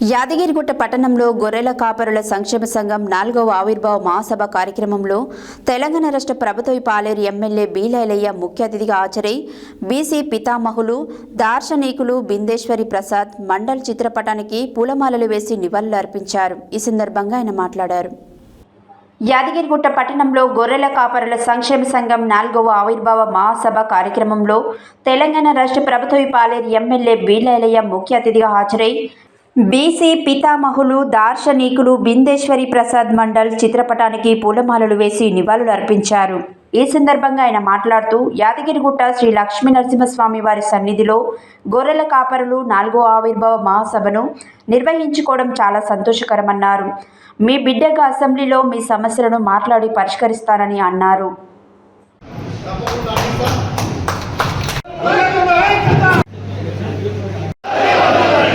యాదగిరిగుట్ట పట్టణంలో గొర్రెల కాపరుల సంక్షేమ సంఘం నాలుగవ ఆవిర్భావ మహాసభ కార్యక్రమంలో తెలంగాణ రాష్ట్ర ప్రభుత్వ పాలేరు ఎమ్మెల్యే బీలైలయ్య ముఖ్య అతిథిగా హాజరై బీసీ పితామహులు దార్శనికులు బిందేశ్వరి ప్రసాద్ మండల్ చిత్రపటానికి పూలమాలలు వేసి నివాళులు అర్పించారు. ఈ సందర్భంగా ఆయన మాట్లాడారు. యాదగిరిగుట్ట పట్టణంలో గొర్రెల కాపరుల సంక్షేమ సంఘం నాలుగవ ఆవిర్భావ మహాసభ కార్యక్రమంలో తెలంగాణ రాష్ట్ర ప్రభుత్వ పాలేరు ఎమ్మెల్యే బీలైలయ్య ముఖ్య అతిథిగా హాజరై బీసీ పితామహులు దార్శనికులు బిందేశ్వరి ప్రసాద్ మండల్ చిత్రపటానికి పూలమాలలు వేసి నివాళులు అర్పించారు. ఈ సందర్భంగా ఆయన మాట్లాడుతూ యాదగిరిగుట్ట శ్రీ లక్ష్మీ నరసింహస్వామి వారి సన్నిధిలో గొర్రెల కాపరులు నాలుగో ఆవిర్భావ మహాసభను నిర్వహించుకోవడం చాలా సంతోషకరమన్నారు. మీ బిడ్డగా అసెంబ్లీలో మీ సమస్యలను మాట్లాడి పరిష్కరిస్తానని అన్నారు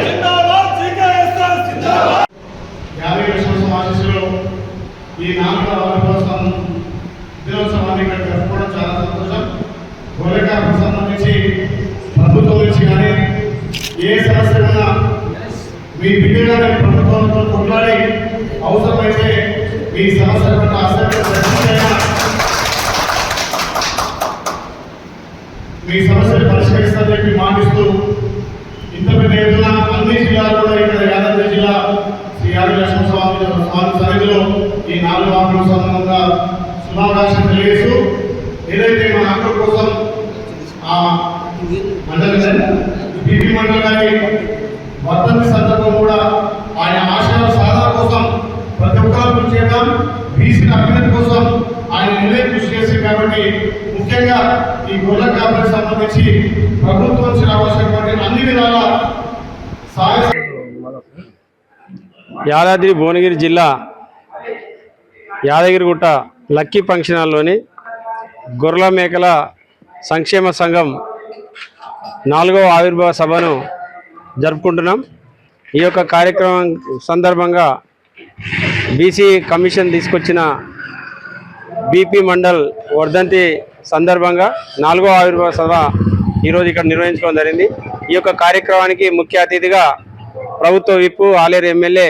జిందాబాద్ జీకేఎస్ఆర్ జిందాబాద్ యాభై లక్షల సమావేశంలో ఈ నాలుగో ఆవిర్భావం దినోత్సవాన్ని ఇక్కడ జరుపుకోవడం చాలా సంతోషం గోరెకాకు సంబంధించి ప్రభుత్వం నుంచి కానీ ఏ సమస్య ఉన్నా మీ బిడ్డగా నేను ప్రభుత్వంతో కొట్లాడి అవసరమైతే మీ సమస్య పట్ల అసెంబ్లీ మీ సమస్యలు పరిష్కరిస్తారని చెప్పి మాటిస్తూ ఇంత పెద్ద ఎత్తున అన్ని జిల్లాలు కూడా ఇక్కడ యాదాద్రి జిల్లా శ్రీ యాదవ లక్ష్మణ స్వామి స్వామి సన్నిధిలో ఈ నాలుగు ఆకుల సంబంధంగా శుభాకాంక్షలు తెలియజేస్తూ ఏదైతే మన హక్కుల కోసం బీపీ గారి వర్ధంతి సందర్భం కూడా ఆయన ఆశయాల సాధన కోసం ప్రతి ఒక్కరు కృషి చేద్దాం. అభ్యున్నతి కోసం ఆయన నిలయ కృషి కాబట్టి ముఖ్యంగా ఈ కాపులకు సంబంధించి ప్రభుత్వం నుంచి రావాల్సినటువంటి అన్ని విధాల సహాయ యాదాద్రి భువనగిరి జిల్లా యాదగిరిగుట్ట లక్కీ ఫంక్షన్ హాల్లోని గొర్రెల మేకల సంక్షేమ సంఘం నాలుగవ ఆవిర్భావ సభను జరుపుకుంటున్నాం. ఈ యొక్క కార్యక్రమం సందర్భంగా బీసీ కమిషన్ తీసుకొచ్చిన బీపీ మండల్ వర్ధంతి సందర్భంగా నాలుగో ఆవిర్భావ సభ ఈరోజు ఇక్కడ నిర్వహించడం జరిగింది. ఈ యొక్క కార్యక్రమానికి ముఖ్య అతిథిగా ప్రభుత్వ విప్పు ఆలేరు ఎమ్మెల్యే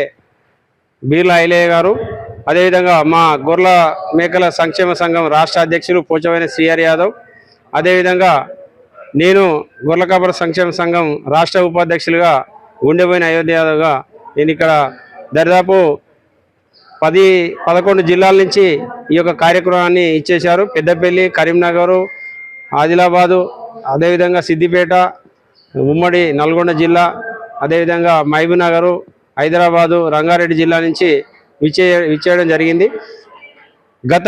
బీర్లా ఐలయ్య గారు అదేవిధంగా మా గొర్ల మేకల సంక్షేమ సంఘం రాష్ట్ర అధ్యక్షులు పోచమైన శ్రీహరి యాదవ్ అదేవిధంగా నేను గొర్రెల సంక్షేమ సంఘం రాష్ట్ర ఉపాధ్యక్షులుగా గుండెపోయిన అయోధ్య యాదవ్గా నేను ఇక్కడ దరిదాపు పది పదకొండు జిల్లాల నుంచి ఈ యొక్క కార్యక్రమాన్ని ఇచ్చేశారు. పెద్దపల్లి కరీంనగరు ఆదిలాబాదు అదేవిధంగా సిద్దిపేట ఉమ్మడి నల్గొండ జిల్లా అదేవిధంగా మహబూబ్నగరు హైదరాబాదు రంగారెడ్డి జిల్లా నుంచి విచ్చే విచ్చేయడం జరిగింది. గత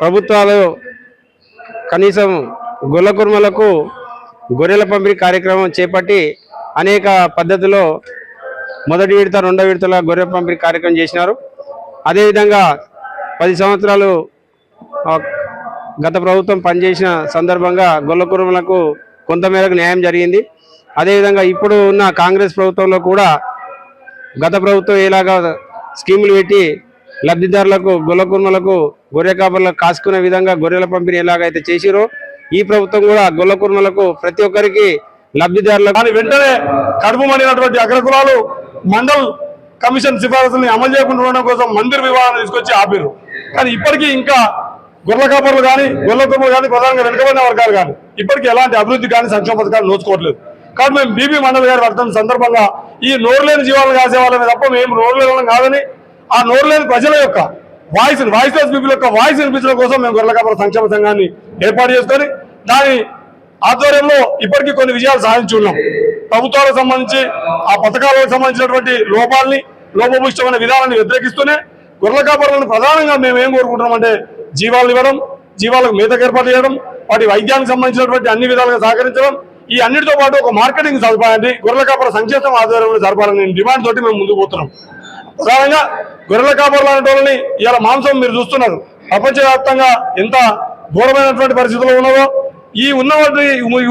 ప్రభుత్వాలు కనీసం గుల్లకుర్మలకు గొర్రెల పంపిణీ కార్యక్రమం చేపట్టి అనేక పద్ధతిలో మొదటి విడత రెండో విడతల గొర్రె పంపిణీ కార్యక్రమం చేసినారు. అదేవిధంగా పది సంవత్సరాలు గత ప్రభుత్వం పనిచేసిన సందర్భంగా గొల్లకుర్మలకు కొంతమేరకు న్యాయం జరిగింది. అదేవిధంగా ఇప్పుడు ఉన్న కాంగ్రెస్ ప్రభుత్వంలో కూడా గత ప్రభుత్వం ఎలాగా స్కీములు పెట్టి లబ్ధిదారులకు గొల్ల కుర్మలకు గొర్రె కాపర్లకు కాసుకునే విధంగా గొర్రెల పంపిణీ ఎలాగైతే చేసిరో ఈ ప్రభుత్వం కూడా గొల్ల కుర్మలకు ప్రతి ఒక్కరికి లబ్ధిదారులకు కానీ వెంటనే కడుపు మండినటువంటి అగ్రకులాలు మండల్ కమిషన్ సిఫారసుల్ని అమలు చేయకుండా ఉండడం కోసం మందిర్ వివాహాన్ని తీసుకొచ్చి ఆపారు కానీ ఇప్పటికీ ఇంకా గొర్రెల కాపర్లు కానీ గొర్రెల కానీ ప్రధానంగా వెనుకబడిన వర్గాలు కానీ ఇప్పటికీ ఎలాంటి అభివృద్ధి కానీ సంక్షేమ పథకాలు నోచుకోవట్లేదు. కాబట్టి మేము బీబీ మండల్ గారి వర్ధన సందర్భంగా ఈ నోరులేని జీవాలను కాసే వాళ్ళని తప్ప మేము నోరులేని కాదని ఆ నోరులేని ప్రజల యొక్క వాయిస్ వాయిస్లెస్ పీపుల్ యొక్క వాయిస్ వినిపించడం కోసం మేము గొర్రెల కాపర సంక్షేమ సంఘాన్ని ఏర్పాటు చేసుకొని దాని ఆధ్వర్యంలో ఇప్పటికీ కొన్ని విజయాలు సాధించి ఉన్నాం. ప్రభుత్వాలకు సంబంధించి ఆ పథకాలకు సంబంధించినటువంటి లోపాలని లోపభూష్టమైన విధానాన్ని వ్యతిరేకిస్తూనే గొర్రెల కాపరులను ప్రధానంగా మేము ఏం కోరుకుంటున్నామంటే జీవాలను ఇవ్వడం జీవాలకు మేతకు ఏర్పాటు చేయడం వాటి వైద్యానికి సంబంధించినటువంటి అన్ని విధాలుగా సహకరించడం ఈ అన్నిటితో పాటు ఒక మార్కెటింగ్ సదుపాయాన్ని గొర్రెల కాపర సంక్షేమ ఆధ్వర్యంలో జరపాలని డిమాండ్ తోటి మేము ముందుకు పోతున్నాం. ప్రధానంగా గొర్రెల కాపర్లు అనే ఇవాళ మాంసం మీరు చూస్తున్నారు. ప్రపంచవ్యాప్తంగా ఎంత దూరమైనటువంటి పరిస్థితుల్లో ఉన్నదో ఈ ఉన్న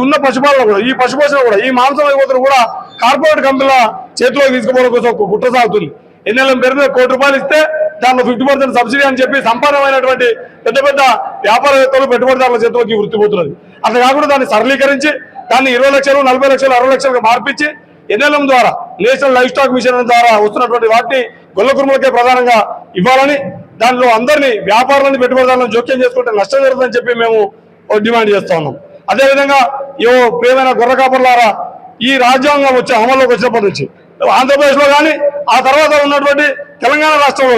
ఉన్న పశుపాలన కూడా ఈ పశుపోషణ కూడా ఈ మాంసం అయిపోతున్న కూడా కార్పొరేట్ కంపెనీల చేతిలోకి తీసుకుపోవడం కోసం ఒక కుట్ర సాగుతుంది. ఎన్ఎల్ఎం పేరు మీద కోటి రూపాయలు ఇస్తే దాంట్లో ఫిఫ్టీ పర్సెంట్ సబ్సిడీ అని చెప్పి సంపన్నమైనటువంటి పెద్ద పెద్ద వ్యాపారవేత్తలు పెట్టుబడిదారుల చేతిలోకి వృత్తిపోతున్నది. అట్లా కాకుండా దాన్ని సరళీకరించి దాన్ని ఇరవై లక్షలు నలభై లక్షలు అరవై లక్షలకు మార్పించి ఎన్ఎల్ఎం ద్వారా నేషనల్ లైఫ్ స్టాక్ మిషన్ ద్వారా వస్తున్నటువంటి వాటిని గొల్ల కురుములకే ప్రధానంగా ఇవ్వాలని దానిలో అందరినీ వ్యాపారాలను పెట్టుబడిదారులను జోక్యం చేసుకుంటే నష్టం జరుగుతుందని చెప్పి మేము డిమాండ్ చేస్తా ఉన్నాం. అదేవిధంగా ఏ ప్రియమైన గొర్రె కాపర్లారా ఈ రాజ్యాంగం వచ్చే అమల్లోకి వచ్చినప్పటి నుంచి ఆంధ్రప్రదేశ్లో కానీ ఆ తర్వాత ఉన్నటువంటి తెలంగాణ రాష్ట్రంలో